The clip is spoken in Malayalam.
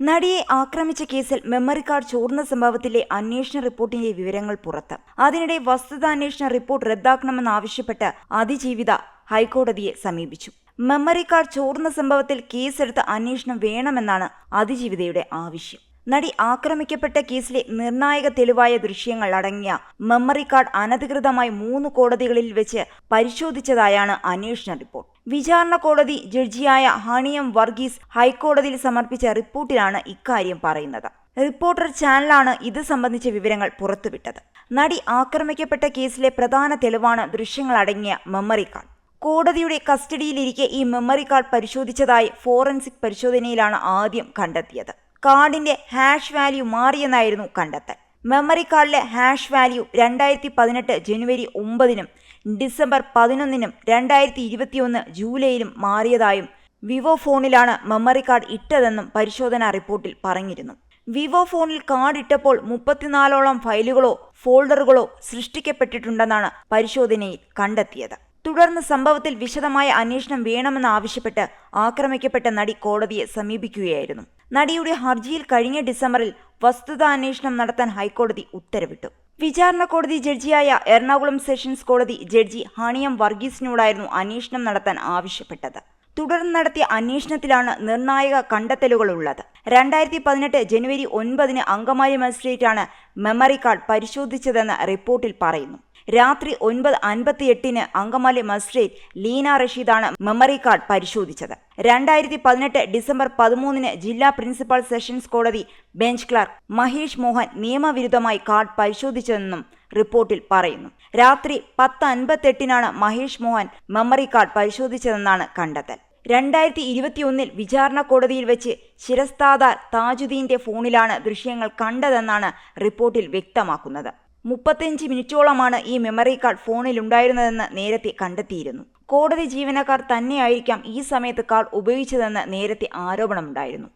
നടിയെ ആക്രമിച്ച കേസിൽ മെമ്മറി കാർഡ് ചോർന്ന സംഭവത്തിലെ അന്വേഷണ റിപ്പോർട്ടിന്റെ വിവരങ്ങൾ പുറത്ത്. അതിനിടെ വസ്തുതാന്വേഷണ റിപ്പോർട്ട് റദ്ദാക്കണമെന്നാവശ്യപ്പെട്ട് അതിജീവിത ഹൈക്കോടതിയെ സമീപിച്ചു. മെമ്മറി കാർഡ് ചോർന്ന സംഭവത്തിൽ കേസെടുത്ത് അന്വേഷണം വേണമെന്നാണ് അതിജീവിതയുടെ ആവശ്യം. നടി ആക്രമിക്കപ്പെട്ട കേസിലെ നിർണായക തെളിവായ ദൃശ്യങ്ങൾ അടങ്ങിയ മെമ്മറി കാർഡ് അനധികൃതമായി മൂന്ന് കോടതികളിൽ വെച്ച് പരിശോധിച്ചതായാണ് അന്വേഷണ റിപ്പോർട്ട്. വിചാരണ കോടതി ജഡ്ജിയായ ഹണിയം വർഗീസ് ഹൈക്കോടതിയിൽ സമർപ്പിച്ച റിപ്പോർട്ടിലാണ് ഇക്കാര്യം പറയുന്നത്. റിപ്പോർട്ടർ ചാനലാണ് ഇത് സംബന്ധിച്ച വിവരങ്ങൾ പുറത്തുവിട്ടത്. നടി ആക്രമിക്കപ്പെട്ട കേസിലെ പ്രധാന തെളിവാണ് ദൃശ്യങ്ങളടങ്ങിയ മെമ്മറി കാർഡ്. കോടതിയുടെ കസ്റ്റഡിയിലിരിക്കെ ഈ മെമ്മറി കാർഡ് പരിശോധിച്ചതായി ഫോറൻസിക് പരിശോധനയിലാണ് ആദ്യം കണ്ടെത്തിയത്. കാർഡിന്റെ ഹാഷ് വാല്യൂ മാറിയെന്നായിരുന്നു കണ്ടെത്തൽ. മെമ്മറി കാർഡിലെ ഹാഷ് വാല്യൂ രണ്ടായിരത്തി പതിനെട്ട് ജനുവരി ഒമ്പതിനും ഡിസംബർ പതിനൊന്നിനും രണ്ടായിരത്തി ഇരുപത്തിയൊന്ന് ജൂലൈയിലും മാറിയതായും വിവോ ഫോണിലാണ് മെമ്മറി കാർഡ് ഇട്ടതെന്നും പരിശോധനാ റിപ്പോർട്ടിൽ പറഞ്ഞിരുന്നു. വിവോ ഫോണിൽ കാർഡ് ഇട്ടപ്പോൾ മുപ്പത്തിനാലോളം ഫയലുകളോ ഫോൾഡറുകളോ സൃഷ്ടിക്കപ്പെട്ടിട്ടുണ്ടെന്നാണ് പരിശോധനയിൽ കണ്ടെത്തിയത്. തുടർന്ന് സംഭവത്തിൽ വിശദമായ അന്വേഷണം വേണമെന്നാവശ്യപ്പെട്ട് ആക്രമിക്കപ്പെട്ട നടി കോടതിയെ സമീപിക്കുകയായിരുന്നു. നടിയുടെ ഹർജിയിൽ കഴിഞ്ഞ ഡിസംബറിൽ വസ്തുതാ അന്വേഷണം നടത്താൻ ഹൈക്കോടതി ഉത്തരവിട്ടു. വിചാരണ കോടതി ജഡ്ജിയായ എറണാകുളം സെഷൻസ് കോടതി ജഡ്ജി ഹണിയം വർഗീസിനോടായിരുന്നു അന്വേഷണം നടത്താൻ ആവശ്യപ്പെട്ടത്. തുടർന്ന് നടത്തിയ അന്വേഷണത്തിലാണ് നിർണായക കണ്ടെത്തലുകളുള്ളത്. രണ്ടായിരത്തി പതിനെട്ട് ജനുവരി ഒൻപതിന് അങ്കമാലി മജിസ്ട്രേറ്റാണ് മെമ്മറി കാർഡ് പരിശോധിച്ചതെന്ന് റിപ്പോർട്ടിൽ പറയുന്നു. രാത്രി ഒൻപത് അൻപത്തിയെട്ടിന് അങ്കമാലി മജിസ്ട്രേറ്റ് ലീന റഷീദാണ് മെമ്മറി കാർഡ് പരിശോധിച്ചത്. രണ്ടായിരത്തി പതിനെട്ട് ഡിസംബർ പതിമൂന്നിന് ജില്ലാ പ്രിൻസിപ്പൽ സെഷൻസ് കോടതി ബെഞ്ച് ക്ലാർക്ക് മഹേഷ് മോഹൻ നിയമവിരുദ്ധമായി കാർഡ് പരിശോധിച്ചതെന്നും റിപ്പോർട്ടിൽ പറയുന്നു. രാത്രി പത്ത് അൻപത്തെട്ടിനാണ് മഹേഷ് മോഹൻ മെമ്മറി കാർഡ് പരിശോധിച്ചതെന്നാണ് കണ്ടെത്തൽ. രണ്ടായിരത്തി ഇരുപത്തിയൊന്നിൽ വിചാരണ കോടതിയിൽ വെച്ച് ശിരസ്താദാർ താജുദ്ദീന്റെ ഫോണിലാണ് ദൃശ്യങ്ങൾ കണ്ടതെന്നാണ് റിപ്പോർട്ടിൽ വ്യക്തമാക്കുന്നത്. മുപ്പത്തിയഞ്ച് മിനിറ്റോളമാണ് ഈ മെമ്മറി കാർഡ് ഫോണിലുണ്ടായിരുന്നതെന്ന് നേരത്തെ കണ്ടെത്തിയിരുന്നു. കോടതി ജീവനക്കാർ തന്നെയായിരിക്കാം ഈ സമയത്ത് കാർഡ് ഉപയോഗിച്ചതെന്ന് നേരത്തെ ആരോപണമുണ്ടായിരുന്നു.